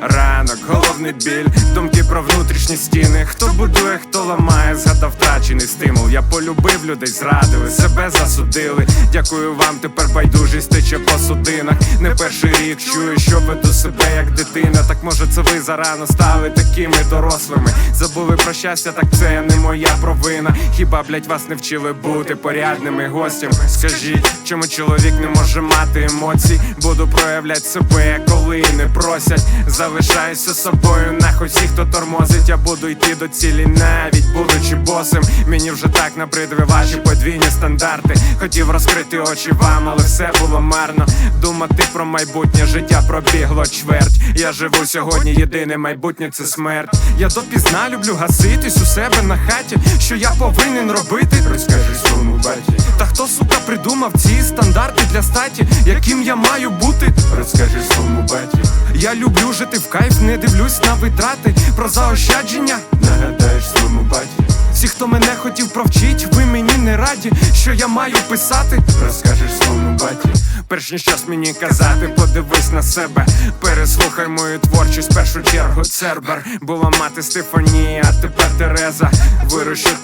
ранок, головний біль, думки про внутрішні стіни. Хто будує, хто ламає, згадав втрачений стимул. Я полюбив людей, зрадили, себе засудили. Дякую вам, тепер байдужість тече по судинах. Не перший рік чую, що веду себе як дитина. Так може це ви зарано стали такими дорослими. Забули про щастя, так це не моя провина. Хіба блять вас не вчили бути порядними гостями? Скажіть, чому чоловік не може мати емоцій? Буду проявляти себе, коли не просять. Залишаюся собою, нахуй всі, хто тормозить. Я буду йти до цілі, навіть будучи босим. Мені вже так набридли ваші подвійні стандарти. Хотів розкрити очі вам, але все було марно. Думати про майбутнє життя пробігло чверть. Я живу сьогодні, єдине майбутнє це смерть. Я допізна люблю гаситись у себе на хаті. Що я повинен робити? Розкажи своєму баті. Та хто сука придумав ці стандарти для статі? Яким я маю бути? Розкажи своєму баті. Я люблю жити в кайф, не дивлюсь на витрати. Про заощадження нагадаєш своєму баті. Всі, хто мене хотів провчить, ви мені не раді, що я маю писати. Розкажеш своєму баті. Перш ніж час мені казати, подивись на себе, переслухай мою творчість, першу чергу Цербер була мати Стефанія, а тепер Тереза.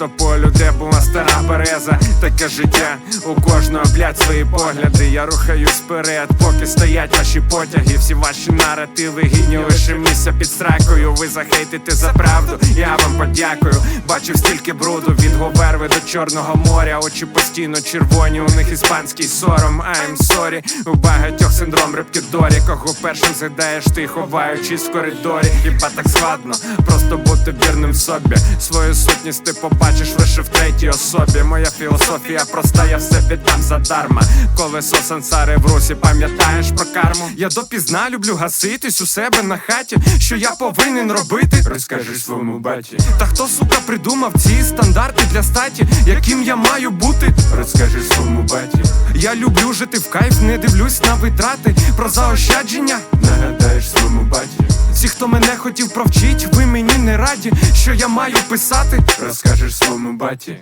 Вирощу то полю, де була стара береза. Таке життя у кожного блядь, свої погляди. Я рухаюсь вперед, поки стоять ваші потяги. Всі ваші наративи гідні лише місця під страйкою. Ви захейтите за правду. Я вам подякую. Бачив стільки бруду від Говерви до Чорного моря. Очі постійно червоні. У них іспанський сором. I'm sorry У багатьох синдром рибки дорі. Кого першим згадаєш, ти ховаючись в коридорі. Хіба так складно, просто бути вірним собі. Свою сутність ти побачиш лише в третій особі. Моя філософія проста, я все віддам задарма. Колесо сансари в русі, пам'ятаєш про карму? Я допізна люблю гаситись у себе на хаті. Що я повинен робити? Розкажи своєму баті. Та хто сука придумав ці стандарти для статі? Яким я маю бути? Розкажи своєму баті. Я люблю жити в кайф, не дивлюсь на витрати. Про заощадження нагадаєш своєму баті. Всі, хто мене хотів провчить, ви мені не раді, що я маю писати. Розкажеш своєму баті.